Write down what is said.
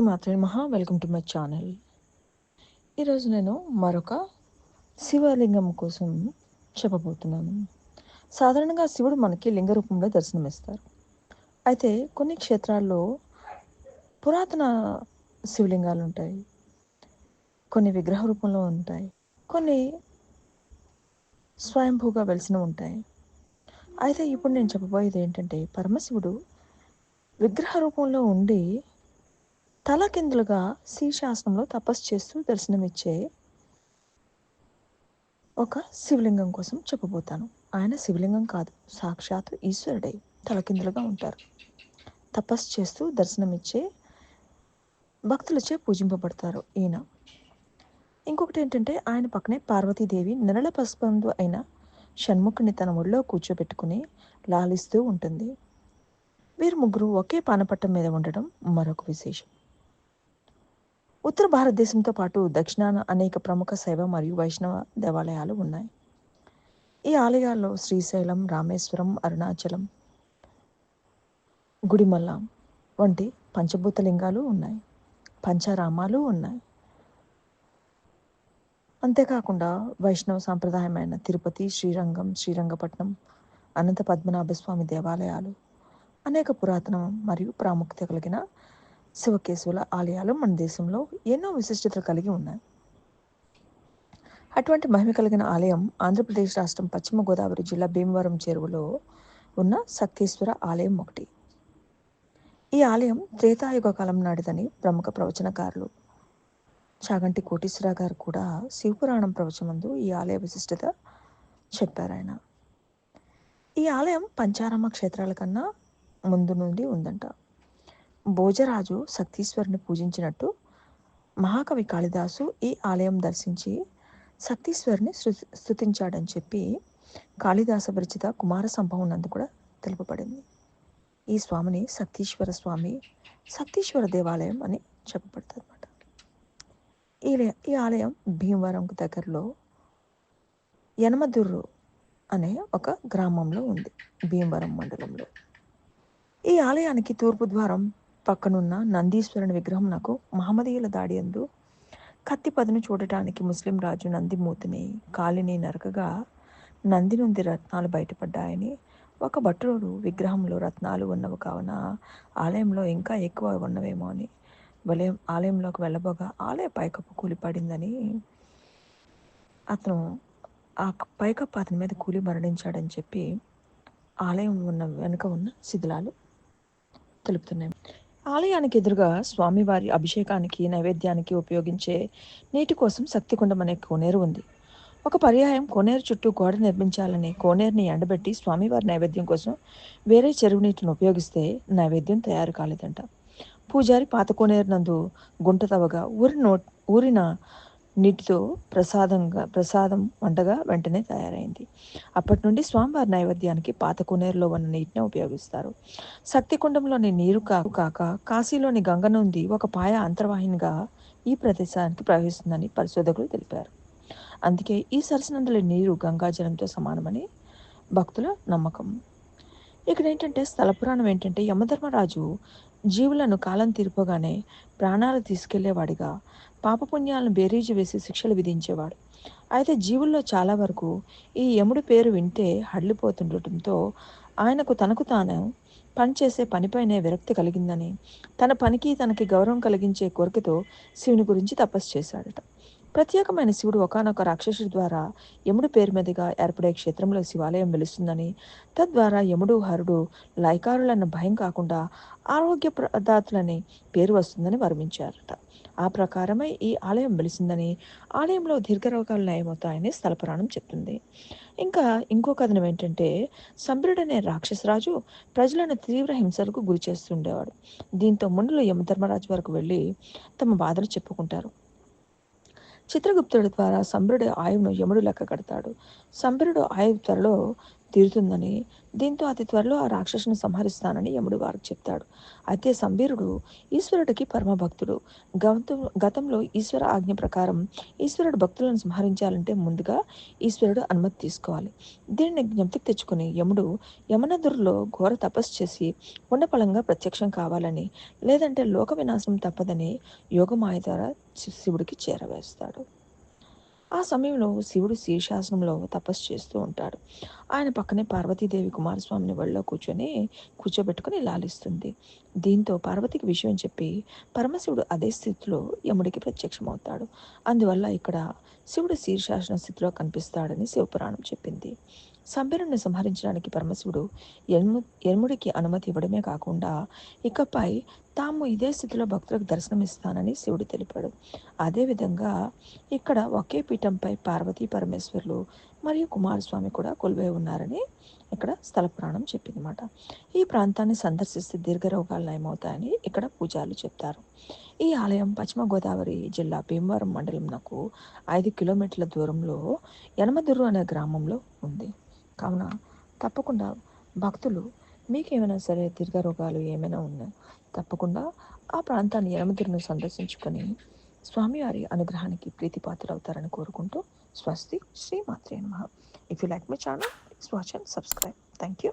మాత్రమే మహా welcome to my channel. ఈరోజు నేను మరొక శివలింగం కోసం చెప్పబోతున్నాను. సాధారణంగా శివుడు మనకి లింగ రూపంలో దర్శనమిస్తారు. అయితే కొన్ని క్షేత్రాల్లో పురాతన శివలింగాలు ఉంటాయి. కొన్ని విగ్రహ రూపంలో ఉంటాయి. కొన్ని స్వయంభూగా వెలిసిన ఉంటాయి. అయితే ఇప్పుడు నేను చెప్పబోయేది ఏంటంటే పరమశివుడు విగ్రహ రూపంలో ఉండి తలకిందులుగా శ్రీశాసనంలో శీర్షాసనంలో తపస్సు చేస్తూ దర్శనమిచ్చే ఒక శివలింగం కోసం చెప్పబోతాను. ఆయన శివలింగం కాదు సాక్షాత్ ఈశ్వరుడే. తలకిందులుగా ఉంటారు. తపస్సు చేస్తూ దర్శనమిచ్చే భక్తులచే పూజింపబడతారు ఈయన. ఇంకొకటి ఏంటంటే ఆయన పక్కనే పార్వతీదేవి నిరళ పసుపందు అయిన షణ్ముఖుని తన ఒళ్ళో కూర్చోబెట్టుకుని లాలిస్తూ ఉంటుంది. వీరు ముగ్గురు ఒకే పానపట్టం మీద ఉండడం మరొక విశేషం. ఉత్తర భారతదేశంతో పాటు దక్షిణాన అనేక ప్రముఖ శైవ మరియు వైష్ణవ దేవాలయాలు ఉన్నాయి. ఈ ఆలయాల్లో శ్రీశైలం రామేశ్వరం అరుణాచలం గుడిమల్ల వంటి పంచభూత లింగాలు ఉన్నాయి. పంచారామాలు ఉన్నాయి. అంతేకాకుండా వైష్ణవ సాంప్రదాయమైన తిరుపతి శ్రీరంగం శ్రీరంగపట్నం అనంత పద్మనాభ స్వామి దేవాలయాలు అనేక పురాతన మరియు ప్రాముఖ్యత కలిగిన శివకేశవుల ఆలయాలు మన దేశంలో ఎన్నో విశిష్టతలు కలిగి ఉన్నాయి. అటువంటి మహిమ కలిగిన ఆలయం ఆంధ్రప్రదేశ్ రాష్ట్రం పశ్చిమ గోదావరి జిల్లా భీమవరం చెరువులో ఉన్న సత్యేశ్వర ఆలయం ఒకటి. ఈ ఆలయం త్రేతాయుగ కాలం నాటిదని ప్రముఖ ప్రవచనకారులు చాగంటి కోటీశ్వర గారు కూడా శివపురాణం ప్రవచనందు ఈ ఆలయ విశిష్టత చెప్పారు ఆయన. ఈ ఆలయం పంచారామ క్షేత్రాల కన్నా ముందు నుండి ఉందంట. భోజరాజు సతీశ్వరుని పూజించినట్టు మహాకవి కాళిదాసు ఈ ఆలయం దర్శించి శక్తీశ్వరుని స్థుతించాడని చెప్పి కాళిదాస విరచిత కుమార సంభవం నందు కూడా తెలుపబడింది. ఈ స్వామిని శక్తీశ్వర స్వామి శక్తీశ్వర దేవాలయం అని చెప్పబడుతుంది అనమాట ఈ ఈ ఆలయం భీమవరం దగ్గరలో యనమదుర్రు అనే ఒక గ్రామంలో ఉంది భీమవరం మండలంలో. ఈ ఆలయానికి తూర్పు ద్వారం పక్కనున్న నందీశ్వరుని విగ్రహం నాకు మహమ్మదీయుల దాడి అందు కత్తి పదును చూడటానికి ముస్లిం రాజు నందిమూతిని కాలిని నరకగా నంది నుండి రత్నాలు బయటపడ్డాయని ఒక భటుడు విగ్రహంలో రత్నాలు ఉన్నవి కావున ఆలయంలో ఇంకా ఎక్కువ ఉన్నవేమో అని వలయం ఆలయంలోకి వెళ్ళబోగా ఆలయ పైకప్పు కూలిపడిందని అతను ఆ పైకప్పు అతని మీద కూలి మరణించాడని చెప్పి ఆలయం ఉన్న వెనుక ఉన్న శిథిలాలు తెలుపుతున్నాయి. ఆలయానికి ఎదురుగా స్వామివారి అభిషేకానికి నైవేద్యానికి ఉపయోగించే నీటి కోసం శక్తికుండం అనే కోనేరు ఉంది. ఒక పర్యాయం కోనేరు చుట్టూ గోడ నిర్మించాలని కోనేరుని ఎండబెట్టి స్వామివారి నైవేద్యం కోసం వేరే చెరువు నీటిని ఉపయోగిస్తే నైవేద్యం తయారు కాలేదంట. పూజారి పాత కోనేరు నందు గుంట తవ్వగా ఊరి నో ఊరిన నీటితో ప్రసాదంగా ప్రసాదం వంటగా వెంటనే తయారైంది. అప్పటి నుండి స్వామివారి నైవేద్యానికి పాత కొనేరులో ఉన్న నీటిని ఉపయోగిస్తారు. శక్తికుండంలోని నీరు కాక కాశీలోని గంగ నుండి ఒక పాయ అంతర్వాహినిగా ఈ ప్రదేశానికి ప్రవహిస్తుందని పరిశోధకులు తెలిపారు. అందుకే ఈ సరసనందుల నీరు గంగాజలంతో సమానమని భక్తుల నమ్మకం. ఇక్కడ ఏంటంటే స్థల పురాణం ఏంటంటే యమధర్మరాజు జీవులను కాలం తీరిపోగానే ప్రాణాలు తీసుకెళ్ళేవాడిగా పాపపుణ్యాలను బేరీజు వేసి శిక్షలు విధించేవాడు. అయితే జీవుల్లో చాలా వరకు ఈ యముడి పేరు వింటే హడ్లిపోతుండటంతో ఆయనకు తనకు తాను పనిచేసే పనిపైనే విరక్తి కలిగిందని తన పనికి తనకి గౌరవం కలిగించే కోరికతో శివుని గురించి తపస్సు చేశాడట. ప్రత్యేకమైన శివుడు ఒకనొక రాక్షసుడి ద్వారా యముడు పేరు మీదుగా ఏర్పడే క్షేత్రంలో శివాలయం వెలుస్తుందని తద్వారా యముడు హరుడు లైకారులన్న భయం కాకుండా ఆరోగ్య ప్రదాతులని పేరు వస్తుందని వర్మించారట ఆ ప్రకారమే ఈ ఆలయం వెలిసిందని ఆలయంలో దీర్ఘరోగాలు నయమవుతాయని స్థలపురాణం చెప్తుంది. ఇంకా ఇంకో కథనం ఏంటంటే సంబరుడనే రాక్షసరాజు ప్రజలను తీవ్ర హింసలకు గురి చేస్తుండేవాడు. దీంతో మునులు యమధర్మరాజు వరకు వెళ్ళి తమ బాధలు చెప్పుకుంటారు. చిత్రగుప్తుడి ద్వారా సంబరుడి ఆయువును యముడు లెక్క కడతాడు. సంబరుడు ఆయువు త్వరలో తీరుతుందని దీంతో అతి త్వరలో ఆ రాక్షసుని సంహరిస్తానని యముడు వారికి చెప్తాడు. అయితే సంబీరుడు ఈశ్వరుడికి పరమభక్తుడు. గతం గతంలో ఈశ్వర ఆజ్ఞ ప్రకారం ఈశ్వరుడు భక్తులను సంహరించాలంటే ముందుగా ఈశ్వరుడు అనుమతి తీసుకోవాలి. దీనిని జ్ఞప్తికి తెచ్చుకుని యముడు యమనదుర్లో ఘోర తపస్సు చేసి ఉండపళంగా ప్రత్యక్షం కావాలని లేదంటే లోక వినాశనం తప్పదని యోగమాయ ద్వారా శివుడికి చేరవేస్తాడు. ఆ సమయంలో శివుడు శీర్షాసనంలో తపస్సు చేస్తూ ఉంటాడు. ఆయన పక్కనే పార్వతీదేవి కుమారస్వామిని ఒళ్ళో కూర్చొని కూర్చోబెట్టుకుని లాలిస్తుంది. దీంతో పార్వతికి విషయం చెప్పి పరమశివుడు అదే స్థితిలో యముడికి ప్రత్యక్షమవుతాడు. అందువల్ల ఇక్కడ శివుడు శీర్షాసన స్థితిలో కనిపిస్తాడని శివపురాణం చెప్పింది. సంబరుణ్ణి సంహరించడానికి పరమశివుడు యము యముడికి అనుమతి ఇవ్వడమే కాకుండా ఇకపై తాము ఇదే స్థితిలో భక్తులకు దర్శనమిస్తానని శివుడు తెలిపాడు. అదేవిధంగా ఇక్కడ ఒకే పీఠంపై పార్వతీ పరమేశ్వరులు మరియు కుమారస్వామి కూడా కొలువై ఉన్నారని ఇక్కడ స్థల పురాణం చెప్పిందన్నమాట. ఈ ప్రాంతాన్ని సందర్శిస్తే దీర్ఘ రోగాలు నయమవుతాయని ఇక్కడ పూజారులు చెప్తారు. ఈ ఆలయం పశ్చిమ గోదావరి జిల్లా భీమవరం మండలం నాకు ఐదు కిలోమీటర్ల దూరంలో యనమదుర్రు అనే గ్రామంలో ఉంది. కావున తప్పకుండా భక్తులు మీకు ఏమైనా సరే దీర్ఘ రోగాలు ఏమైనా ఉన్నాయి తప్పకుండా ఆ ప్రాంతాన్ని యనమదుర్రును సందర్శించుకొని స్వామివారి అనుగ్రహానికి ప్రీతిపాత్రవుతారని కోరుకుంటూ स्वस्ति श्री मातृ नमः if you like me channel please watch and subscribe thank you